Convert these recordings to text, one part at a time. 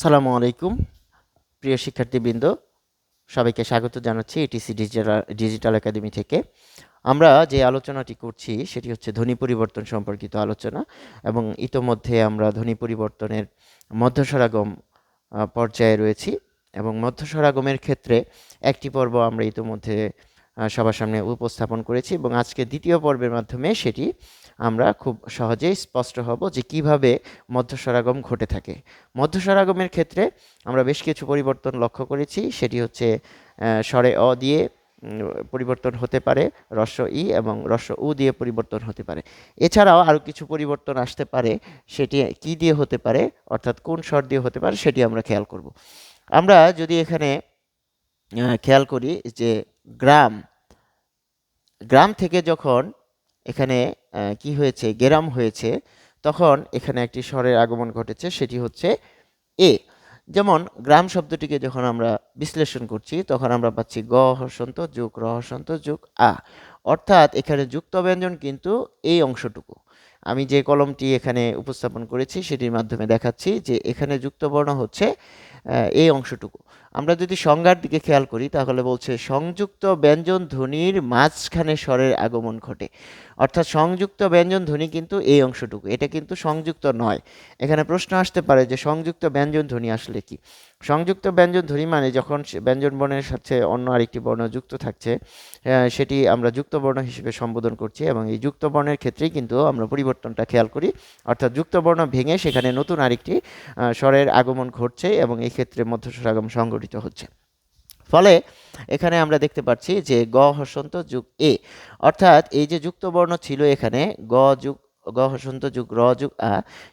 সালামু আলাইকুম, প্রিয় শিক্ষার্থীবৃন্দ। সবাইকে স্বাগত জানাচ্ছি এটিসি ডিজিটাল ডিজিটাল একাডেমি থেকে। আমরা যে আলোচনাটি করছি, সেটি হচ্ছে ধ্বনি পরিবর্তন সম্পর্কিত আলোচনা এবং ইতোমধ্যে আমরা ধ্বনি পরিবর্তনের মধ্যস্বরাগম পর্যায়ে রয়েছি এবং মধ্যস্বরাগমের ক্ষেত্রে একটি পর্ব আমরা ইতোমধ্যে সবার সামনে উপস্থাপন করেছি এবং আজকে দ্বিতীয় পর্বের মাধ্যমে সেটি আমরা খুব সহজেই স্পষ্ট হব যে কীভাবে মধ্যস্বরাগম ঘটে থাকে। মধ্যস্বরাগমের ক্ষেত্রে আমরা বেশ কিছু পরিবর্তন লক্ষ্য করেছি। সেটি হচ্ছে স্বরে অ দিয়ে পরিবর্তন হতে পারে রস্য ই এবং রস্য উ দিয়ে পরিবর্তন হতে পারে। এছাড়াও আরও কিছু পরিবর্তন আসতে পারে, সেটি কি দিয়ে হতে পারে, অর্থাৎ কোন স্বর দিয়ে হতে পারে, সেটি আমরা খেয়াল করব। আমরা যদি এখানে খেয়াল করি যে গ্রাম গ্রাম থেকে যখন এখানে কি হয়েছে? গেরাম হয়েছে। তখন এখানে একটি স্বরের আগমন ঘটেছে, সেটি হচ্ছে এ। যেমন গ্রাম শব্দটিকে যখন আমরা বিশ্লেষণ করছি, তখন আমরা পাচ্ছি গ হসন্ত যুগ র হসন্ত যুগ আ। অর্থাৎ এখানে যুক্ত ব্যঞ্জন কিন্তু এই অংশটুকু। আমি যে কলমটি এখানে উপস্থাপন করেছি, সেটির মাধ্যমে দেখাচ্ছি যে এখানে যুক্ত বর্ণ হচ্ছে এই অংশটুকু। আমরা যদি সংজ্ঞার দিকে খেয়াল করি, তাহলে বলছে সংযুক্ত ব্যঞ্জন ধ্বনির মাঝখানে স্বরের আগমন ঘটে। অর্থাৎ সংযুক্ত ব্যঞ্জন ধ্বনি কিন্তু এই অংশটুকু, এটা কিন্তু সংযুক্ত নয়। এখানে প্রশ্ন আসতে পারে যে সংযুক্ত ব্যঞ্জন ধ্বনি আসলে কি? সংযুক্ত ব্যঞ্জন ধ্বনি মানে যখন ব্যঞ্জন বর্ণের সাথে অন্য আরেকটি বর্ণ যুক্ত থাকছে সেটি আমরা যুক্ত বর্ণ হিসেবে সম্বোধন করছি এবং এই যুক্ত বর্ণের ক্ষেত্রেই কিন্তু আমরা পরিবর্তনটা খেয়াল করি। অর্থাৎ যুক্ত বর্ণ ভেঙে সেখানে নতুন আরেকটি স্বরের আগমন ঘটছে এবং এই ক্ষেত্রে মধ্যস্বর আগমন সংঘটিত হচ্ছে। ফলে এখানে আমরা দেখতে পাচ্ছি যে গ হসন্ত যুগ এ, অর্থাৎ এই যে যুক্তবর্ণ ছিল এখানে, গ যুগ, গ হসন্ত যুগ, র যুগ আ,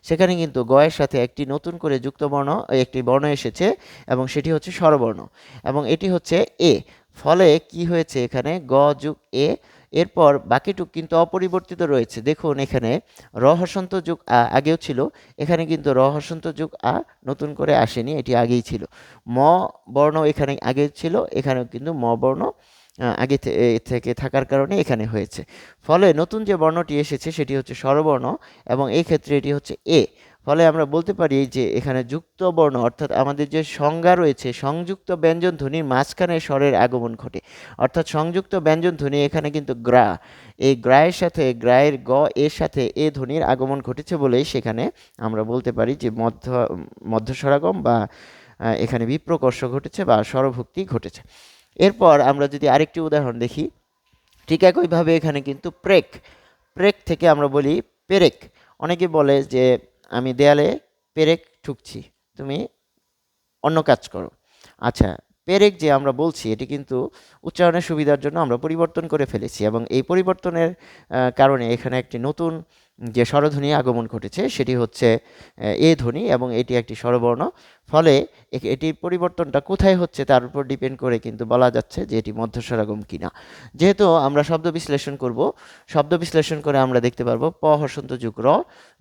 সেখানে কিন্তু গ এর সাথে একটি নতুন করে যুক্তবর্ণ, একটি বর্ণ এসেছে এবং সেটি হচ্ছে স্বরবর্ণ এবং এটি হচ্ছে এ। ফলে কি হয়েছে এখানে? গ যুগ এ এরপর বাকিটুক কিন্তু অপরিবর্তিত রয়েছে। দেখুন এখানে রহসন্ত যুগ, আ, আগেও ছিল। এখানে কিন্তু র হসন্ত যুগ, আ, নতুন করে আসেনি, এটি আগেই ছিল। ম বর্ণ এখানে আগে ছিল, এখানেও কিন্তু ম বর্ণ আগে থেকে থাকার কারণে এখানে হয়েছে। ফলে নতুন যে বর্ণটি এসেছে সেটি হচ্ছে স্বরবর্ণ এবং এই ক্ষেত্রে এটি হচ্ছে এ। ফলে আমরা বলতে পারি যে এখানে যুক্ত বর্ণ, অর্থাৎ আমাদের যে সংজ্ঞা রয়েছে, সংযুক্ত ব্যঞ্জন ধ্বনির মাঝখানে স্বরের আগমন ঘটে। অর্থাৎ সংযুক্ত ব্যঞ্জন ধ্বনি এখানে কিন্তু গ্রা। এই গ্রায়ের সাথে, গ্রায়ের গ, এর সাথে এ ধ্বনির আগমন ঘটেছে বলেই সেখানে আমরা বলতে পারি যে মধ্য মধ্যস্বরাগম বা এখানে বিপ্রকর্ষ ঘটেছে বা স্বরভুক্তি ঘটেছে। এরপর আমরা যদি আরেকটি উদাহরণ দেখি, ঠিক একইভাবে এখানে কিন্তু প্রেক। প্রেক থেকে আমরা বলি পেরেক। অনেকে বলে যে আমি দেয়ালে পেরেক ঠুকছি, তুমি অন্য কাজ করো। আচ্ছা পেরেক যে আমরা বলছি, এটি কিন্তু উচ্চারণের সুবিধার জন্য আমরা পরিবর্তন করে ফেলেছি এবং এই পরিবর্তনের কারণে এখানে একটি নতুন যে স্বরধ্বনি আগমন ঘটেছে, সেটি হচ্ছে, এ ধ্বনি এবং এটি একটি স্বরবর্ণ। ফলে এটির পরিবর্তনটা কোথায় হচ্ছে তার উপর ডিপেন্ড করে কিন্তু বলা যাচ্ছে যে এটি মধ্যস্বরাগম কিনা। যেহেতু আমরা শব্দ বিশ্লেষণ করব, শব্দ বিশ্লেষণ করে আমরা দেখতে পারব, প হসন্ত যুগ, র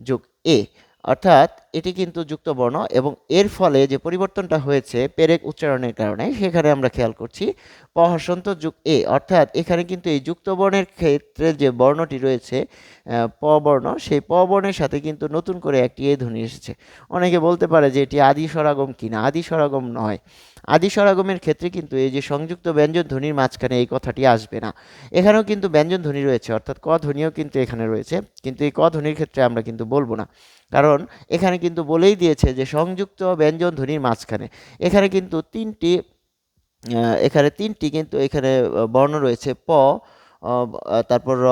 যুগ, এ। অর্থাৎ এটি কিন্তু যুক্ত বর্ণ এবং এর ফলে যে পরিবর্তনটা হয়েছে পেরেক উচ্চারণের কারণে, সেখানে আমরা খেয়াল করছি প যুগ এ, অর্থাৎ এখানে কিন্তু এই যুক্ত বর্ণের ক্ষেত্রে যে বর্ণটি রয়েছে প বর্ণ সেই প বর্ণের সাথে কিন্তু নতুন করে একটি এ ধ্বনি এসেছে। অনেকে বলতে পারে যে এটি আদি স্বরাগম কিনা? আদি সরাগম নয়। আদি স্বরাগমের ক্ষেত্রে কিন্তু এই যে সংযুক্ত ব্যঞ্জন ধ্বনির মাঝখানে এই কথাটি আসবে না। এখানেও কিন্তু ব্যঞ্জন ধ্বনি রয়েছে, অর্থাৎ ক ধ্বনিও কিন্তু এখানে রয়েছে, কিন্তু এই ক ধ্বনির ক্ষেত্রে আমরা কিন্তু বলব না। কারণ এখানে কিন্তু বলেই দিয়েছে যে সংযুক্ত ব্যঞ্জন ধ্বনির মাঝখানে। এখানে কিন্তু তিনটি এখানে তিনটি কিন্তু এখানে বর্ণ রয়েছে, প তারপর র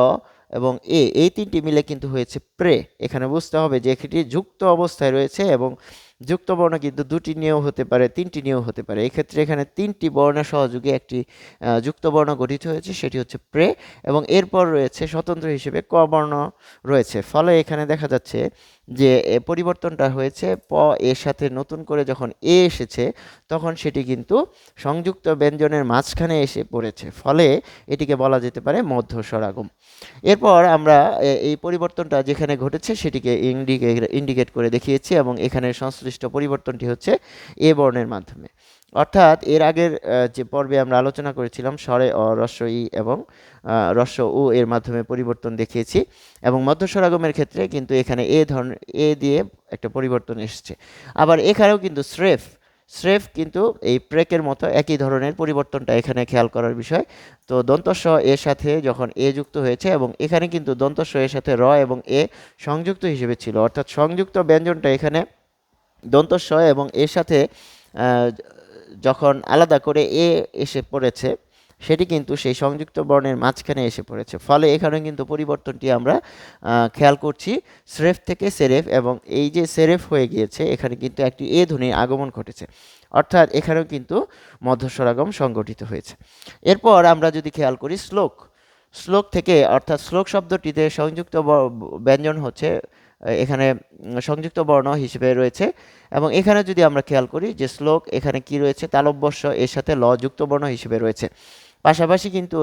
এবং এ। এই তিনটি মিলে কিন্তু হয়েছে প্রে। এখানে বুঝতে হবে যে এটি যুক্ত অবস্থায় রয়েছে এবং যুক্ত বর্ণ কিন্তু দুটি নিয়েও হতে পারে, তিনটি নিয়েও হতে পারে। এক্ষেত্রে এখানে তিনটি বর্ণের সহযোগে একটি যুক্ত বর্ণ গঠিত হয়েছে, সেটি হচ্ছে প্রে এবং এরপর রয়েছে স্বতন্ত্র হিসেবে ক বর্ণ রয়েছে। ফলে এখানে দেখা যাচ্ছে যে পরিবর্তনটা হয়েছে, প এর সাথে নতুন করে যখন এ এসেছে, তখন সেটি কিন্তু সংযুক্ত ব্যঞ্জনের মাঝখানে এসে পড়েছে। ফলে এটিকে বলা যেতে পারে মধ্য স্বরাগম এরপর আমরা এই পরিবর্তনটা যেখানে ঘটেছে, সেটিকে ইন্ডিকে, ইন্ডিকেট করে দেখিয়েছি এবং এখানে সংশ্লিষ্ট সংশ্লিষ্ট পরিবর্তনটি হচ্ছে এ বর্ণের মাধ্যমে। অর্থাৎ এর আগের যে পর্বে আমরা আলোচনা করেছিলাম, স্বরে, অ রস্ব ই এবং রস্ব উ এর মাধ্যমে পরিবর্তন দেখিয়েছি এবং মধ্যস্বরাগমের ক্ষেত্রে কিন্তু এখানে এ ধরনের এ দিয়ে একটা পরিবর্তন এসছে। আবার এখানেও কিন্তু স্রেফ স্রেফ কিন্তু এই প্রেকের মতো একই ধরনের পরিবর্তনটা এখানে খেয়াল করার বিষয়। তো দন্তস্ব এর সাথে যখন এ যুক্ত হয়েছে এবং এখানে কিন্তু দন্তস্ব এর সাথে র এবং এ সংযুক্ত হিসেবে ছিল, অর্থাৎ সংযুক্ত ব্যঞ্জনটা এখানে দন্তস্ব এবং এর সাথে যখন আলাদা করে এ এসে পড়েছে, সেটি কিন্তু সেই সংযুক্ত বর্ণের মাঝখানে এসে পড়েছে। ফলে এখানে কিন্তু পরিবর্তনটি আমরা খেয়াল করছি। স্রেফ থেকে সেরেফ এবং এই যে সেরেফ হয়ে গিয়েছে, এখানে কিন্তু একটি এ ধ্বনির আগমন ঘটেছে। অর্থাৎ এখানেও কিন্তু মধ্যস্বরাগম সংগঠিত হয়েছে। এরপর আমরা যদি খেয়াল করি শ্লোক। শ্লোক থেকে, অর্থাৎ শ্লোক শব্দটিতে সংযুক্ত ব্যঞ্জন হচ্ছে এখানে সংযুক্ত বর্ণ হিসেবে রয়েছে। এবং এখানে যদি আমরা খেয়াল করি যে শ্লোক এখানে কি রয়েছে, তালব্যস্য এর সাথে ল যুক্ত বর্ণ হিসেবে রয়েছে। পাশাপাশি কিন্তু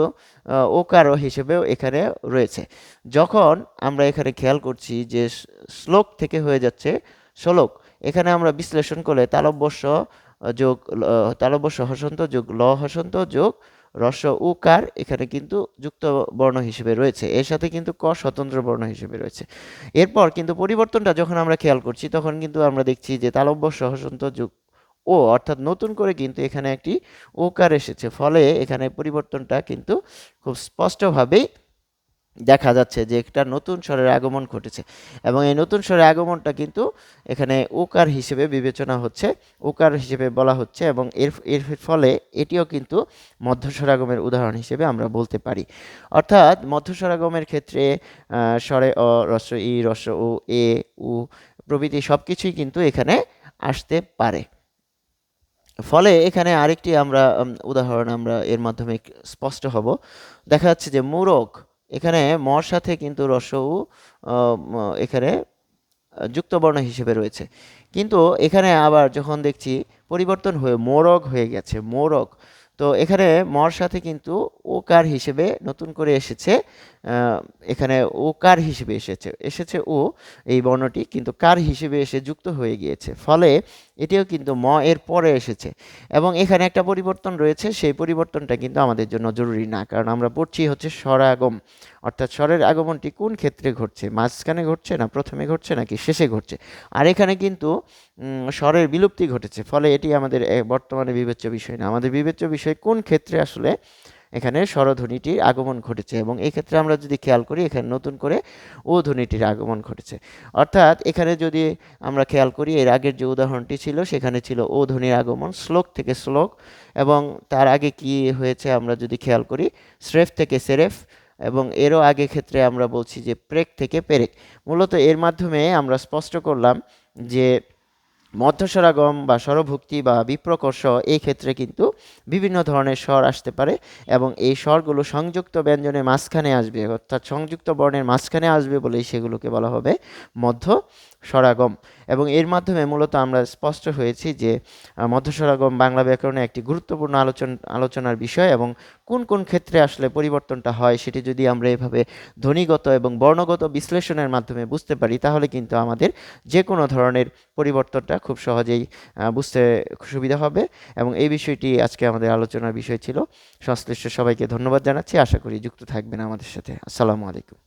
ওকারও হিসেবেও এখানে রয়েছে। যখন আমরা এখানে খেয়াল করছি যে শ্লোক থেকে হয়ে যাচ্ছে শ্লোক, এখানে আমরা বিশ্লেষণ করলে তালব্যস্য যোগ তালব্যস্য হসন্ত যোগ, ল হসন্ত যোগ রস উকার এখানে কিন্তু যুক্ত বর্ণ হিসেবে রয়েছে। এর সাথে কিন্তু ক স্বতন্ত্র বর্ণ হিসেবে রয়েছে। এরপর কিন্তু পরিবর্তনটা যখন আমরা খেয়াল করছি, তখন কিন্তু আমরা দেখছি যে তালব্য, সহসন্ত, যুগ, ও অর্থাৎ নতুন করে কিন্তু এখানে একটি ওকার এসেছে। ফলে এখানে পরিবর্তনটা কিন্তু খুব স্পষ্টভাবেই দেখা যাচ্ছে যে একটা নতুন স্বরের আগমন ঘটেছে। এবং এই নতুন স্বরের আগমনটা কিন্তু এখানে ওকার হিসেবে বিবেচনা হচ্ছে, ওকার হিসেবে বলা হচ্ছে এবং এর এর ফলে এটিও কিন্তু মধ্যস্বরাগমের উদাহরণ হিসেবে আমরা বলতে পারি। অর্থাৎ মধ্যস্বরাগমের ক্ষেত্রে স্বরে অ রস্ব ই রস্ব ও এ, উ, প্রভৃতি সব কিছুই কিন্তু এখানে আসতে পারে। ফলে এখানে আরেকটি আমরা উদাহরণ আমরা এর মাধ্যমে স্পষ্ট হব। দেখা যাচ্ছে যে মুরগ এখানে মর সাথে কিন্তু রস্য উ এখানে আহ, যুক্ত বর্ণ হিসেবে রয়েছে। কিন্তু এখানে আবার যখন দেখছি পরিবর্তন হয়ে মোরগ হয়ে গেছে মোরগ। তো এখানে মর সাথে কিন্তু ওকার হিসেবে নতুন করে এসেছে এখানে ওকার হিসেবে এসেছে এসেছে ও এই বর্ণটি কিন্তু কার হিসেবে এসে যুক্ত হয়ে গিয়েছে। ফলে এটিও কিন্তু ম এর পরে এসেছে। এবং এখানে একটা পরিবর্তন রয়েছে, সেই পরিবর্তনটা কিন্তু আমাদের জন্য জরুরি না, কারণ আমরা পড়ছি হচ্ছে স্বরাগম অর্থাৎ স্বরের আগমনটি কোন ক্ষেত্রে ঘটছে? মাঝখানে ঘটছে না, প্রথমে ঘটছে নাকি শেষে ঘটছে? আর এখানে কিন্তু স্বরের বিলুপ্তি ঘটেছে, ফলে এটি আমাদের বর্তমানে বিবেচ্য বিষয় না। আমাদের বিবেচ্য বিষয় কোন ক্ষেত্রে আসলে এখানে স্বরধ্বনিটির আগমন ঘটেছে এবং এই ক্ষেত্রে আমরা যদি খেয়াল করি, এখানে নতুন করে ও ধ্বনিটির আগমন ঘটেছে। অর্থাৎ এখানে যদি আমরা খেয়াল করি, এর আগের যে উদাহরণটি ছিল, সেখানে ছিল ও ধ্বনির আগমন, শ্লোক থেকে শ্লোক এবং তার আগে কি হয়েছে আমরা যদি খেয়াল করি, স্রেফ থেকে সেরেফ এবং এরও আগে ক্ষেত্রে আমরা বলছি যে প্রেক থেকে পেরেক। মূলত এর মাধ্যমে আমরা স্পষ্ট করলাম যে মধ্যস্বরাগম বা স্বরভুক্তি বা বিপ্রকর্ষ, এই ক্ষেত্রে কিন্তু বিভিন্ন ধরনের স্বর আসতে পারে এবং এই স্বরগুলো সংযুক্ত ব্যঞ্জনের মাঝখানে আসবে, অর্থাৎ সংযুক্ত বর্ণের মাঝখানে আসবে বলেই সেগুলোকে বলা হবে মধ্য স্বরাগম এবং এর মাধ্যমে মূলত আমরা স্পষ্ট হয়েছি যে মধ্যস্বরাগম বাংলা ব্যাকরণে একটি গুরুত্বপূর্ণ আলোচন, আলোচনার বিষয় এবং কোন কোন ক্ষেত্রে আসলে পরিবর্তনটা হয় সেটি যদি আমরা এভাবে ধ্বনিগত এবং বর্ণগত বিশ্লেষণের মাধ্যমে বুঝতে পারি, তাহলে কিন্তু আমাদের যে কোনো ধরনের পরিবর্তনটা খুব সহজেই বুঝতে সুবিধা হবে। এবং এই বিষয়টি আজকে আমাদের আলোচনার বিষয় ছিল। সংশ্লিষ্ট সবাইকে ধন্যবাদ জানাচ্ছি। আশা করি যুক্ত থাকবেন আমাদের সাথে। আসসালামু আলাইকুম।